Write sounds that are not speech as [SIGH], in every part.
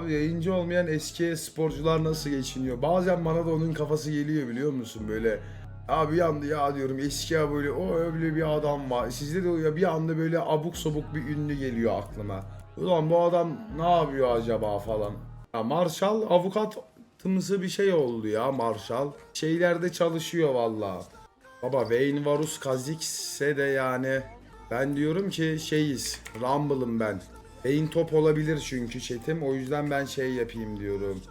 Abi yayıncı olmayan eski sporcular nasıl geçiniyor? Bazen bana da onun kafası geliyor biliyor musun böyle. Abi anda ya diyorum eski ya böyle o öyle bir adam var. Sizde de ya bir anda böyle abuk sabuk bir ünlü geliyor aklıma. Ulan bu adam ne yapıyor acaba falan. Ya Marshall avukatımsı bir şey oldu ya Marshall. Şeylerde çalışıyor valla. Baba Wayne Varus Kazix'e de yani ben diyorum ki şeyiz. Rumble'ım ben. Beyin top olabilir çünkü chatim. O yüzden ben şey yapayım diyorum.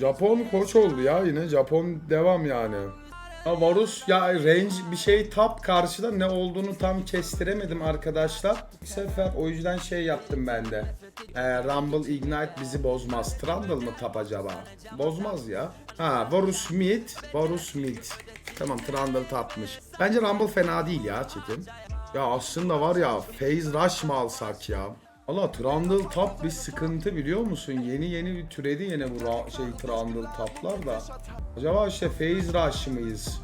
Japon koç oldu ya yine. Japon devam yani. Ya Varus ya range bir şey tap karşıda ne olduğunu tam kestiremedim arkadaşlar. Bir sefer o yüzden şey yaptım ben de. Ee, Rumble Ignite bizi bozmaz. Trundle mı tap acaba? Bozmaz ya. Ha Varus mid. Varus mid. Tamam Trundle tapmış. Bence Rumble fena değil ya Çetin. Ya aslında var ya Phase Rush mı alsak ya? Allah Trundle tap bir sıkıntı biliyor musun? Yeni yeni bir türedi yine bu şey Trundle taplar da. Acaba işte Phase Rush mıyız?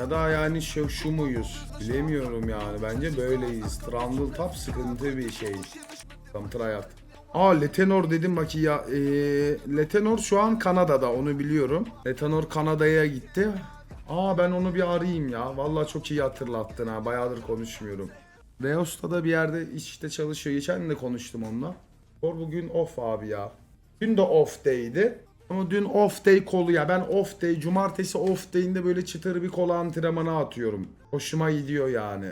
Ya da yani şu, şu muyuz? Bilemiyorum yani. Bence böyleyiz. Trundle tap sıkıntı bir şey. Tam tryhard. Aa Letenor dedim bak ya. Ee, Letenor şu an Kanada'da onu biliyorum. Letenor Kanada'ya gitti. Aa ben onu bir arayayım ya. Vallahi çok iyi hatırlattın ha. Bayağıdır konuşmuyorum. Reos'ta da bir yerde işte çalışıyor. Geçen de konuştum onunla. Or bugün off abi ya. Dün de off day'di. Ama dün off day kolu ya. Ben off day, cumartesi off day'inde böyle çıtır bir kol antrenmanı atıyorum. Hoşuma gidiyor yani.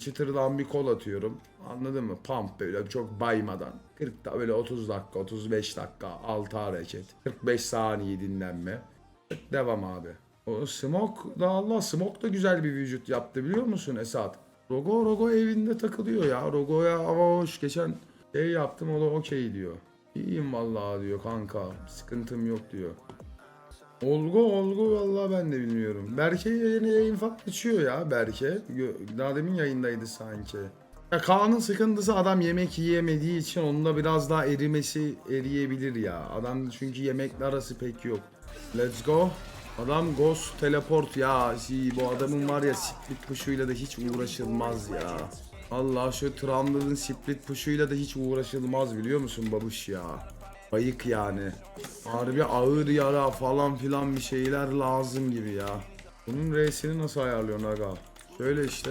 Çıtırdan bir kol atıyorum. Anladın mı? Pump böyle çok baymadan. 40 da böyle 30 dakika, 35 dakika, 6 hareket. 45 saniye dinlenme. Devam abi. O Smoke da Allah Smoke da güzel bir vücut yaptı biliyor musun Esat? Rogo Rogo evinde takılıyor ya. Rogo'ya hava hoş. Geçen şey yaptım o da okey diyor. İyiyim vallahi diyor kanka. Sıkıntım yok diyor. Olgu Olgu vallahi ben de bilmiyorum. Berke yeni yayın falan açıyor ya Berke. Daha demin yayındaydı sanki. Ya Kaan'ın sıkıntısı adam yemek yiyemediği için onda biraz daha erimesi eriyebilir ya. Adam çünkü yemekle arası pek yok. Let's go. Adam Ghost Teleport ya. Si- Bu adamın var ya split push'uyla da hiç uğraşılmaz ya. Allah şu Trundle'ın split push'uyla da hiç uğraşılmaz biliyor musun babuş ya. Bayık yani. Harbi ağır yara falan filan bir şeyler lazım gibi ya. Bunun R'sini nasıl ayarlıyorsun aga? Şöyle işte.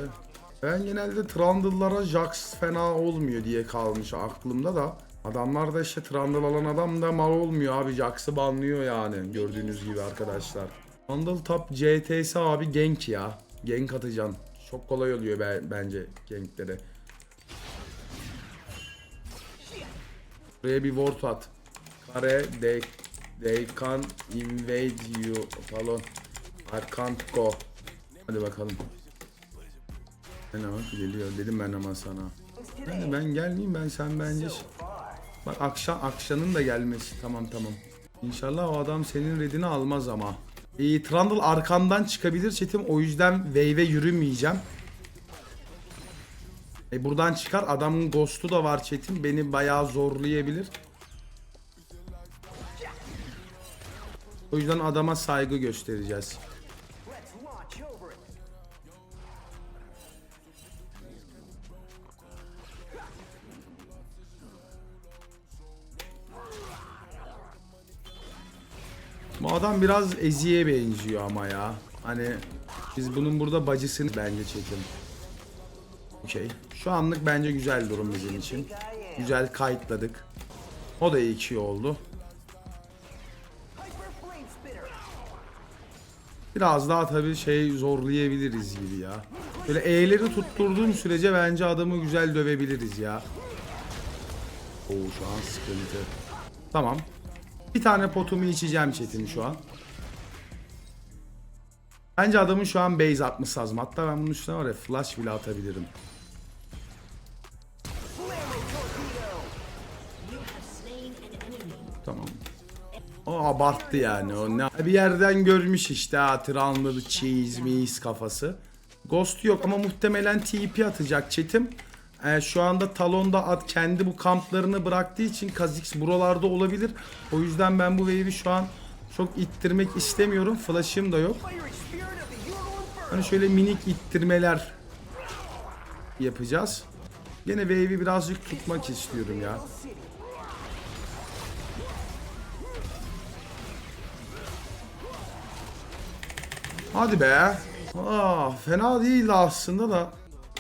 Ben genelde Trundle'lara Jax fena olmuyor diye kalmış aklımda da. Adamlar da işte Trundle alan adam da mal olmuyor abi. Jax'ı banlıyor yani gördüğünüz gibi arkadaşlar. Trundle top CTS abi gank ya. Gank atacaksın. Çok kolay oluyor be- bence ganklere. Buraya bir ward at. Kare they, they can invade you falan. I can't go. Hadi bakalım. Ben ama geliyor dedim ben ama sana. Ben, ben gelmeyeyim ben sen bence. Bak akşam akşamın da gelmesi tamam tamam. İnşallah o adam senin redini almaz ama. E, Trundle arkamdan çıkabilir çetim o yüzden wave'e yürümeyeceğim. E buradan çıkar adamın ghost'u da var çetim beni bayağı zorlayabilir. O yüzden adama saygı göstereceğiz. Adam biraz Ezi'ye benziyor ama ya. Hani biz bunun burada bacısını bence çekin. Okey. Şu anlık bence güzel durum bizim için. Güzel kayıtladık. O da iyi oldu. Biraz daha tabii şey zorlayabiliriz gibi ya. Böyle E'leri tutturduğum sürece bence adamı güzel dövebiliriz ya. Oo şu an sıkıntı. Tamam. Bir tane potumu içeceğim Çetin şu an. Bence adamın şu an base atması lazım. Hatta ben bunun üstüne var ya flash bile atabilirim. Tamam. O abarttı yani o ne bir yerden görmüş işte ha Trundle cheese meese kafası. Ghost yok ama muhtemelen TP atacak Çetim. E, şu anda Talon'da at kendi bu kamplarını bıraktığı için Kha'Zix buralarda olabilir. O yüzden ben bu wave'i şu an çok ittirmek istemiyorum. Flash'ım da yok. Hani şöyle minik ittirmeler yapacağız. Gene wave'i birazcık tutmak istiyorum ya. Hadi be. Aa, fena değil aslında da.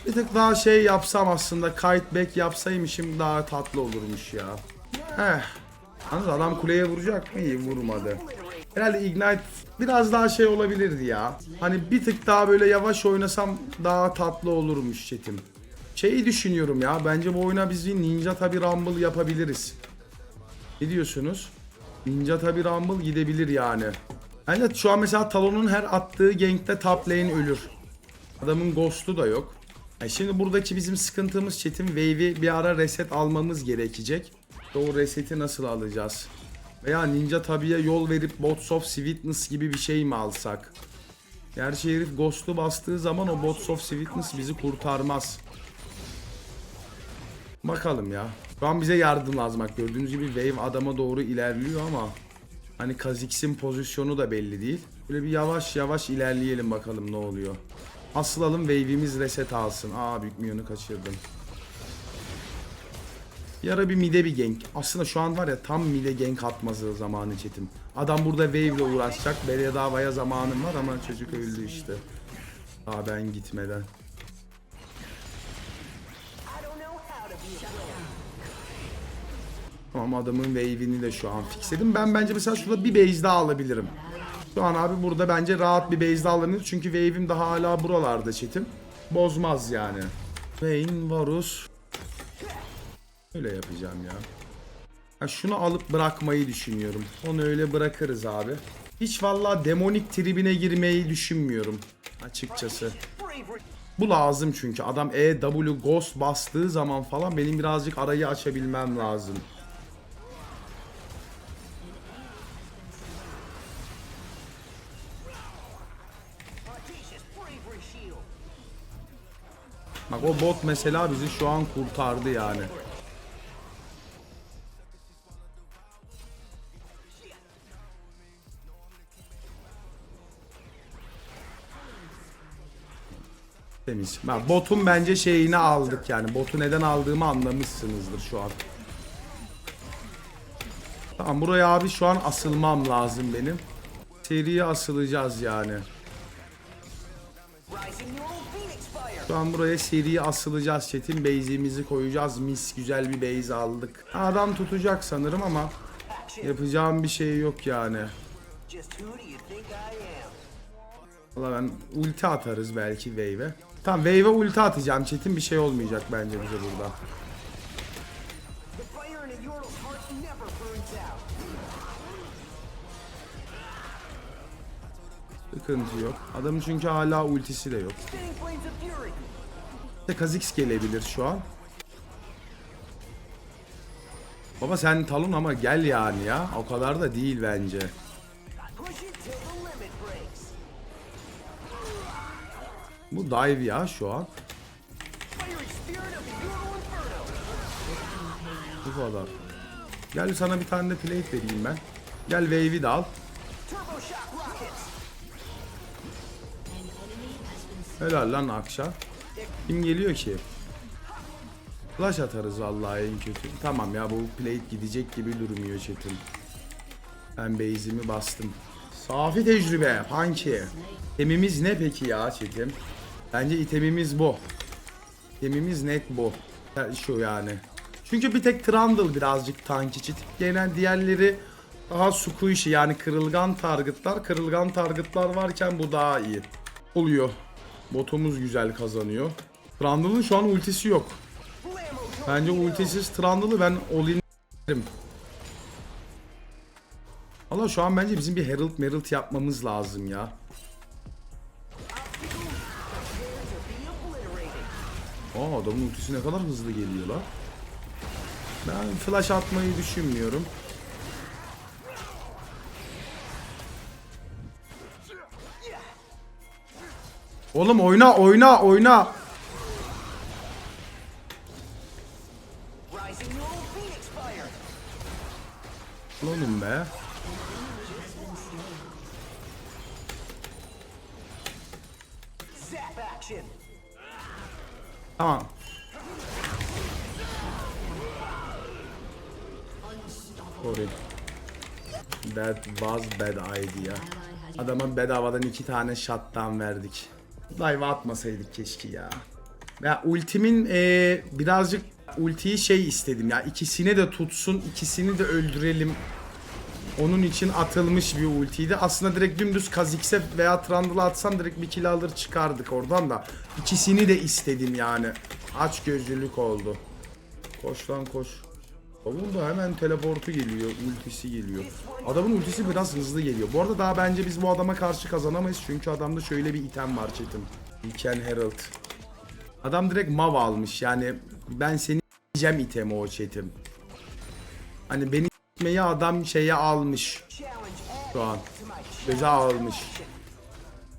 Bir tık daha şey yapsam aslında kite back yapsaymışım daha tatlı olurmuş ya. Heh. Yalnız adam kuleye vuracak mı? İyi vurmadı. Herhalde Ignite biraz daha şey olabilirdi ya. Hani bir tık daha böyle yavaş oynasam daha tatlı olurmuş chatim. Şeyi düşünüyorum ya. Bence bu oyuna biz bir Ninja tabi Rumble yapabiliriz. Ne diyorsunuz? Ninja tabi Rumble gidebilir yani. Bence şu an mesela Talon'un her attığı gankte top lane ölür. Adamın ghost'u da yok. Yani şimdi buradaki bizim sıkıntımız chat'in wave'i bir ara reset almamız gerekecek. O reseti nasıl alacağız? Veya Ninja tabiye yol verip Bots of Sweetness gibi bir şey mi alsak? Gerçi herif Ghost'u bastığı zaman o Bots of Sweetness bizi kurtarmaz. Bakalım ya. Şu an bize yardım lazım. Bak gördüğünüz gibi Wave adama doğru ilerliyor ama hani Kha'Zix'in pozisyonu da belli değil. Böyle bir yavaş yavaş ilerleyelim bakalım ne oluyor. Asıl alın Wave'imiz reset alsın. Aa büyük milyonu kaçırdım. Bir ara bir mide bir gank. Aslında şu an var ya tam mide gank atmazı zamanı çetim. Adam burada wave ile uğraşacak. Bedavaya zamanım var ama çocuk öldü işte. Daha ben gitmeden. Tamam adamın wave'ini de şu an fixledim. Ben bence mesela şurada bir base daha alabilirim. Şu an abi burada bence rahat bir base alabilirim. Çünkü wave'im daha hala buralarda çetim. Bozmaz yani. Vayne, Varus. Öyle yapacağım ya. Ha şunu alıp bırakmayı düşünüyorum. Onu öyle bırakırız abi. Hiç valla demonik tribine girmeyi düşünmüyorum. Açıkçası. Bu lazım çünkü. Adam EW Ghost bastığı zaman falan benim birazcık arayı açabilmem lazım. Bak o bot mesela bizi şu an kurtardı yani. Temiz. Ben botun bence şeyini aldık yani. Botu neden aldığımı anlamışsınızdır şu an. Tamam buraya abi şu an asılmam lazım benim. Seriye asılacağız yani. Şu an buraya seriye asılacağız chat'in base'imizi koyacağız. Mis güzel bir base aldık. Adam tutacak sanırım ama yapacağım bir şey yok yani. Valla ben ulti atarız belki wave'e. Tamam wave'e ulti atacağım chat'in bir şey olmayacak bence bize burada. Sıkıntı yok. Adamın çünkü hala ultisi de yok. İşte Kha'Zix gelebilir şu an. Baba sen talon ama gel yani ya. O kadar da değil bence. Bu dive ya şu an. Bu kadar. Gel sana bir tane de plate vereyim ben. Gel wave'i de al. Helal lan Akşa. Kim geliyor ki? Flash atarız vallahi en kötü. Tamam ya bu plate gidecek gibi durmuyor chatim. Ben base'imi bastım. Safi tecrübe Punky. Itemimiz ne peki ya chatim? Bence itemimiz bu. İtemimiz net bu. Şu yani. Çünkü bir tek Trundle birazcık tanki çit. Genel diğerleri daha squishy yani kırılgan targetlar. Kırılgan targetlar varken bu daha iyi. Oluyor. Botumuz güzel kazanıyor. Trundle'ın şu an ultisi yok. Bence ultisiz Trundle'ı ben all-in Valla şu an bence bizim bir Herald Merald yapmamız lazım ya. Aa adamın ultisi ne kadar hızlı geliyor lan. Ben flash atmayı düşünmüyorum. Oğlum oyna oyna oyna. Oğlum be. Tamam. Sorry. That was bad idea. Adama bedavadan iki tane shutdown verdik. Dive atmasaydık keşke ya. Ya ultimin eee, birazcık ultiyi şey istedim ya. ikisini de tutsun, ikisini de öldürelim. Onun için atılmış bir ultiydi. Aslında direkt dümdüz Kha'Zix'e veya Trundle'a atsam direkt bir kill alır çıkardık oradan da. İkisini de istedim yani. Aç gözlülük oldu. Koş lan koş. Da hemen teleportu geliyor, ultisi geliyor. Adamın ultisi biraz hızlı geliyor. Bu arada daha bence biz bu adama karşı kazanamayız çünkü adamda şöyle bir item var chatim. Weekend Herald. Adam direkt mav almış yani ben seni yiyeceğim itemi o chatim. Hani beni s**meyi adam şeye almış şu an. Göze almış.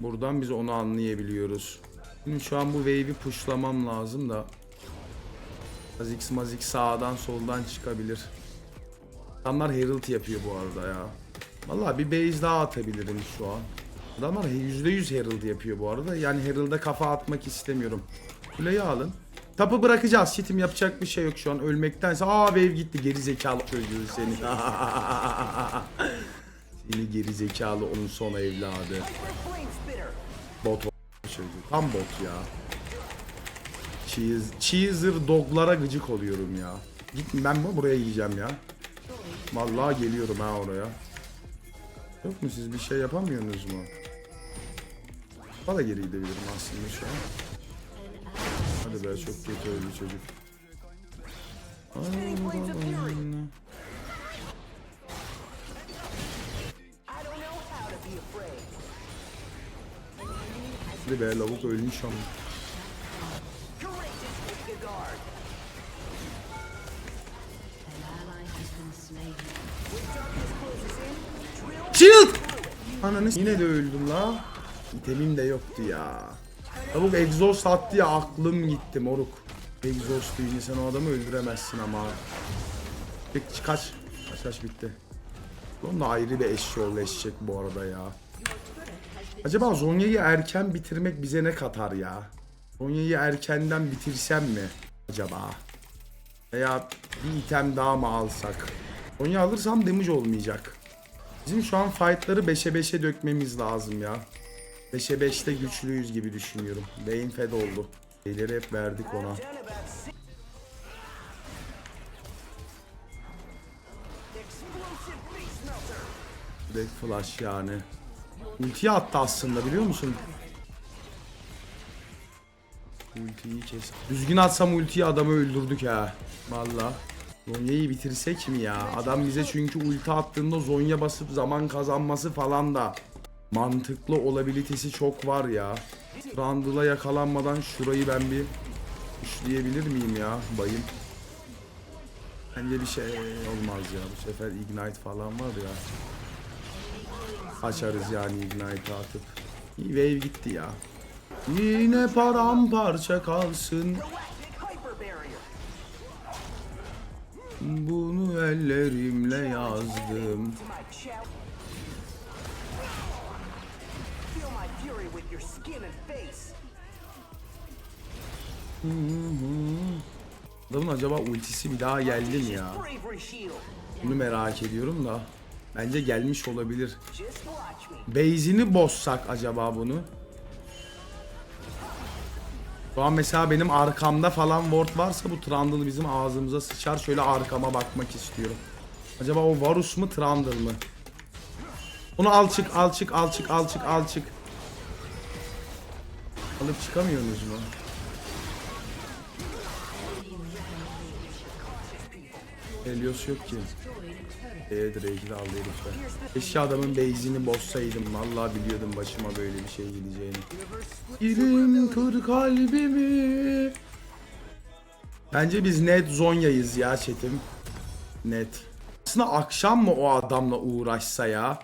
Buradan biz onu anlayabiliyoruz. Şimdi şu an bu wave'i pushlamam lazım da. Azix mazik sağdan soldan çıkabilir. Adamlar Herald yapıyor bu arada ya. Vallahi bir base daha atabilirim şu an. Adamlar %100 Herald yapıyor bu arada. Yani Herald'a kafa atmak istemiyorum. Kuleyi alın. Tapı bırakacağız. Çitim yapacak bir şey yok şu an. Ölmektense. Aa wave gitti. Geri zekalı çocuğu seni. [LAUGHS] seni geri zekalı onun son evladı. Bot çocuğu. Tam bot ya. Cheese, cheeser doglara gıcık oluyorum ya. Git ben mi buraya gideceğim ya. Vallahi geliyorum ha oraya. Yok mu siz bir şey yapamıyorsunuz mu? Bana geri gidebilirim aslında şu an. Hadi be çok kötü öldü çocuk. Hadi be lavuk ölmüş ama. Shield! Ananı yine de öldüm la. İtemim de yoktu ya. Lavuk egzoz attı ya aklım gitti moruk. Egzoz deyince sen o adamı öldüremezsin ama. Peki kaç. Kaç kaç bitti. Onun da ayrı bir eşyol eşecek bu arada ya. Acaba Zonya'yı erken bitirmek bize ne katar ya? Zonya'yı erkenden bitirsem mi acaba? Veya bir item daha mı alsak? Zonya alırsam damage olmayacak. Bizim şu an fightları 5'e 5'e dökmemiz lazım ya. 5'e 5'te güçlüyüz gibi düşünüyorum. Beyin fed oldu. Şeyleri hep verdik ona. Direkt flash yani. Ultiyi attı aslında biliyor musun? Ultiyi kes. Düzgün atsam ultiyi adamı öldürdük ha. Valla. Zonya'yı bitirsek mi ya? Adam bize çünkü ulti attığında Zonya basıp zaman kazanması falan da mantıklı olabilitesi çok var ya. Randall'a yakalanmadan şurayı ben bir üçleyebilir miyim ya bayım? Bence bir şey olmaz ya. Bu sefer ignite falan var ya. Açarız yani ignite atıp. Wave gitti ya. Yine paramparça kalsın. Bunu ellerimle yazdım. Adamın acaba ultisi bir daha geldi mi ya? Bunu merak ediyorum da. Bence gelmiş olabilir. Base'ini bozsak acaba bunu? Şu an mesela benim arkamda falan ward varsa bu Trundle bizim ağzımıza sıçar. Şöyle arkama bakmak istiyorum. Acaba o Varus mu Trundle mı? Onu al çık al çık al çık al çık al çık. Alıp çıkamıyorsunuz mu? Helios yok ki. Eee Drake'i de aldı herifler. Keşke adamın base'ini bozsaydım. Vallahi biliyordum başıma böyle bir şey geleceğini. Girim kır kalbimi. Bence biz net Zonya'yız ya chatim. Net. Aslında akşam mı o adamla uğraşsa ya?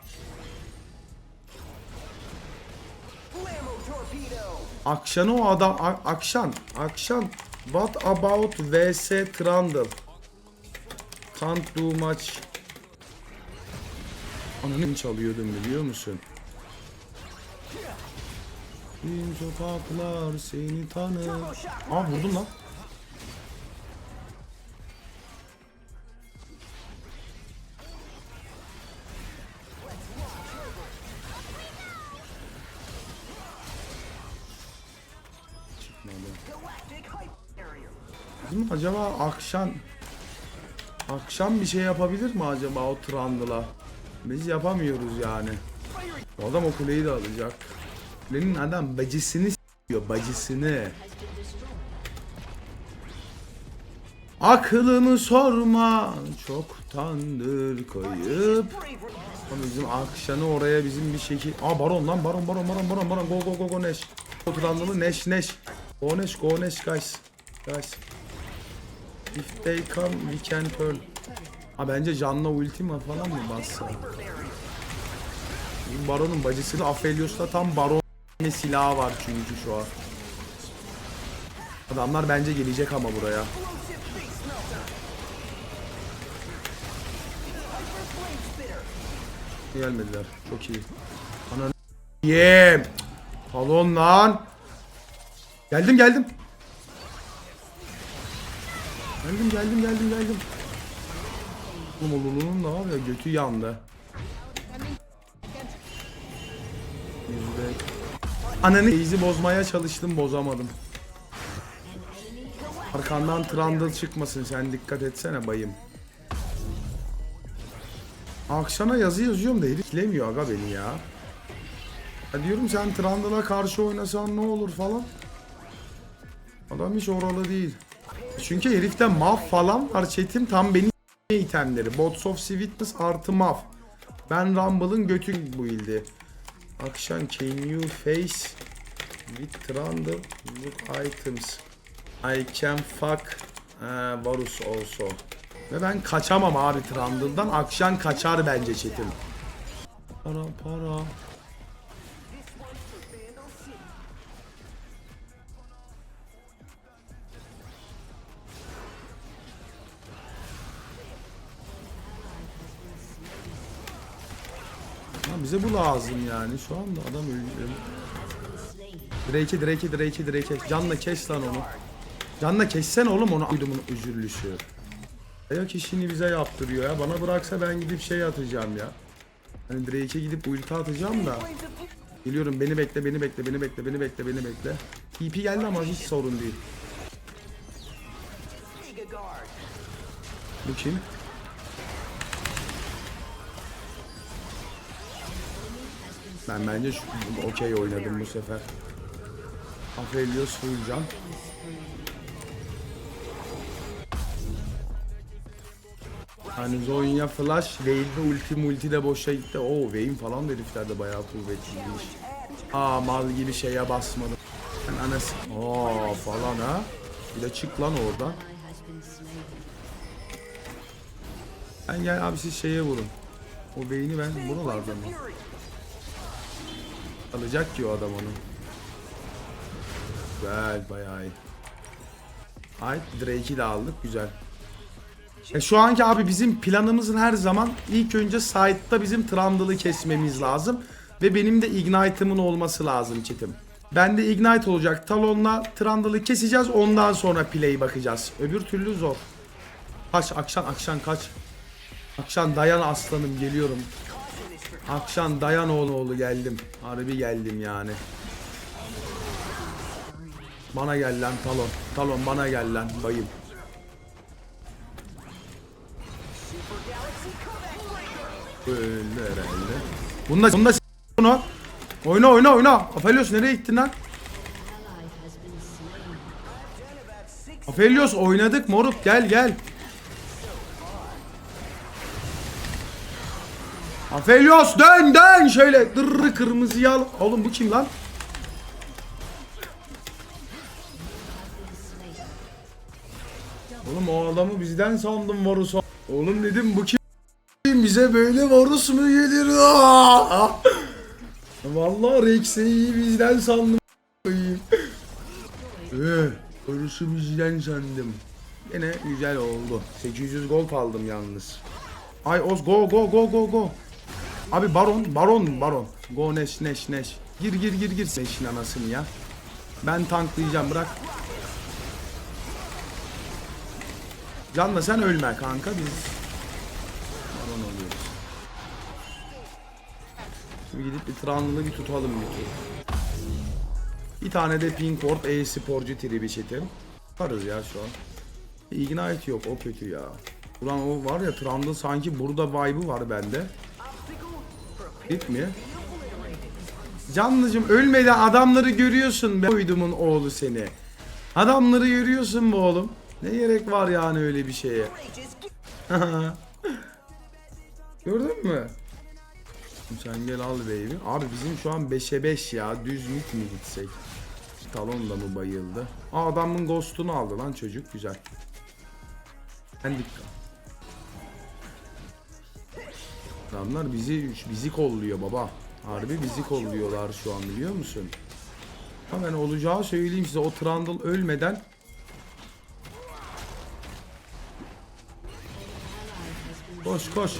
Akşanı o adam... A- Akşan. Akşan. What about vs Trundle? Can't do much. Ananı çalıyordum biliyor musun? Bin sokaklar seni tanır. Aa vurdum lan. Bizim acaba akşam akşam bir şey yapabilir mi acaba o Trundle'a? Biz yapamıyoruz yani. O adam o kuleyi de alacak. Kulenin adam bacısını s***yor bacısını. Aklını sorma çoktandır. Ama bizim akşamı oraya bizim bir şekil... Aa baron lan baron baron baron baron baron go go go go Neş. Oturanlı Neş Neş. Go Neş go Neş guys. Guys. If they come we can turn. Ha bence canla ultima falan mı bassa? Baronun bacısı da Aphelios'ta tam baron ne silahı var çünkü şu an. Adamlar bence gelecek ama buraya. Gelmediler. Çok iyi. Ananı yem. Talon lan. Geldim geldim. Geldim geldim geldim geldim. Oğlum o Lulu'nun da var ya götü yandı. Yüzde. Ananı izi bozmaya çalıştım bozamadım. Arkandan Trundle çıkmasın sen dikkat etsene bayım. Akşama yazı yazıyorum da herif aga beni ya. Ya diyorum sen Trundle'a karşı oynasan ne olur falan. Adam hiç oralı değil. Çünkü herifte maf falan var chatim tam benim itemleri. Bots of Sweetness artı maf. Ben Rumble'ın götü bu ildi. Akşam can you face with Trundle look items. I can fuck uh, Varus also. Ve ben kaçamam abi Trundle'dan. Akşam kaçar bence chatim. Para para. Bize bu lazım yani. Şu anda adam ölüyor. Drake'e Drake'e Drake'e Drake'e. Canla kes lan onu. Canla kessen oğlum onu. Uydumun özürlüsü. Ayak işini bize yaptırıyor ya. Bana bıraksa ben gidip şey atacağım ya. Hani Drake'e gidip ulti atacağım da. Geliyorum beni bekle beni bekle beni bekle beni bekle beni bekle. TP geldi ama hiç sorun değil. Bu kim? Ben bence okey oynadım bu sefer. Aphelios full. Hani Zonya Flash, Vayne'de ulti multi de boşa gitti. Oo Vayne falan da herifler de bayağı kuvvetliymiş. Aa mal gibi şeye basmadım. Ben anası. Oo falan ha. Bir de çık lan oradan. Ben gel abi siz şeye vurun. O Vayne'i ben buralarda mı? Alacak ki o adam onu. Güzel bayağı iyi. Ay Drake'i de aldık güzel. E şu anki abi bizim planımızın her zaman ilk önce site'da bizim Trundle'ı kesmemiz lazım. Ve benim de Ignite'ımın olması lazım çetim. Ben de Ignite olacak. Talon'la Trundle'ı keseceğiz. Ondan sonra play bakacağız. Öbür türlü zor. Kaç akşam akşam kaç. Akşam dayan aslanım geliyorum. Akşam dayan oğlu geldim. Harbi geldim yani. Bana gel lan talon. Talon bana gel lan bayım. Öyle herhalde. Bunda bunda bunu. Oyna oyna oyna. Aphelios nereye gittin lan? Aphelios oynadık moruk gel gel. Aphelios dön dön şöyle dırrı kırmızıyı al. Oğlum bu kim lan? Oğlum o adamı bizden sandım Varus. Oğlum dedim bu kim? Bize böyle Varus mu gelir? Aa! Vallahi Rex'i bizden sandım. Ee, Varus'u bizden sandım. Yine güzel oldu. 800 gol aldım yalnız. Ay Oz go go go go go. Abi baron baron baron. Go neş neş neş. Gir gir gir gir seçin anasını ya. Ben tanklayacağım bırak. Canla sen ölme kanka biz baron oluyoruz. Şimdi gidip bir Trundle'ı bir tutalım bir tur. Bir tane de Pink Orb e-sporcu tribi çetelim. Varız ya şu an. Ignite yok o kötü ya. Ulan o var ya Trundle sanki burada vibe'ı var bende. Hit mi? Canlıcım ölmeden adamları görüyorsun be uydumun oğlu seni. Adamları görüyorsun bu oğlum. Ne gerek var yani öyle bir şeye? [LAUGHS] Gördün mü? Sen gel al baby. Abi bizim şu an 5'e 5 ya. Düz mid mi gitsek? Talon da mı bayıldı? Aa adamın ghost'unu aldı lan çocuk. Güzel. Hendik. Adamlar bizi bizi kolluyor baba. Harbi bizi kolluyorlar şu an biliyor musun? Hemen olacağı söyleyeyim size o Trundle ölmeden Koş koş.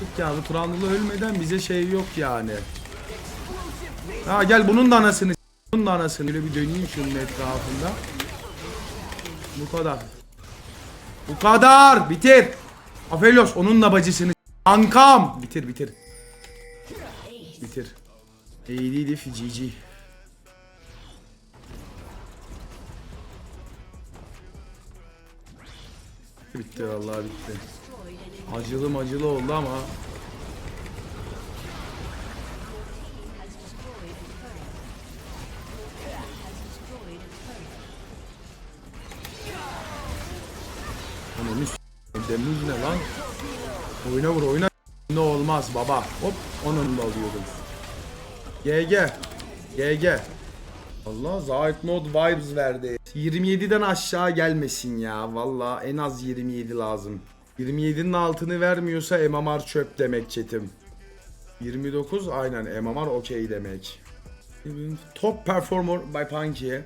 Yok ya bu Trundle ölmeden bize şey yok yani. Ha gel bunun da anasını bunun da anasını böyle bir döneyim şunun etrafında. Bu kadar. Bu kadar. Bitir. Afelos onun da bacısını Ankam. Bitir bitir. Bitir. AD'di GG. Bitti vallahi bitti. Acılı acılı oldu ama Ananı Demir ne lan? Oyna vur oyna ne olmaz baba. Hop onun da alıyordum. GG. GG. Allah Zahit Mod vibes verdi. 27'den aşağı gelmesin ya. Valla en az 27 lazım. 27'nin altını vermiyorsa MMR çöp demek chatim. 29 aynen MMR okey demek. Top performer by Punky.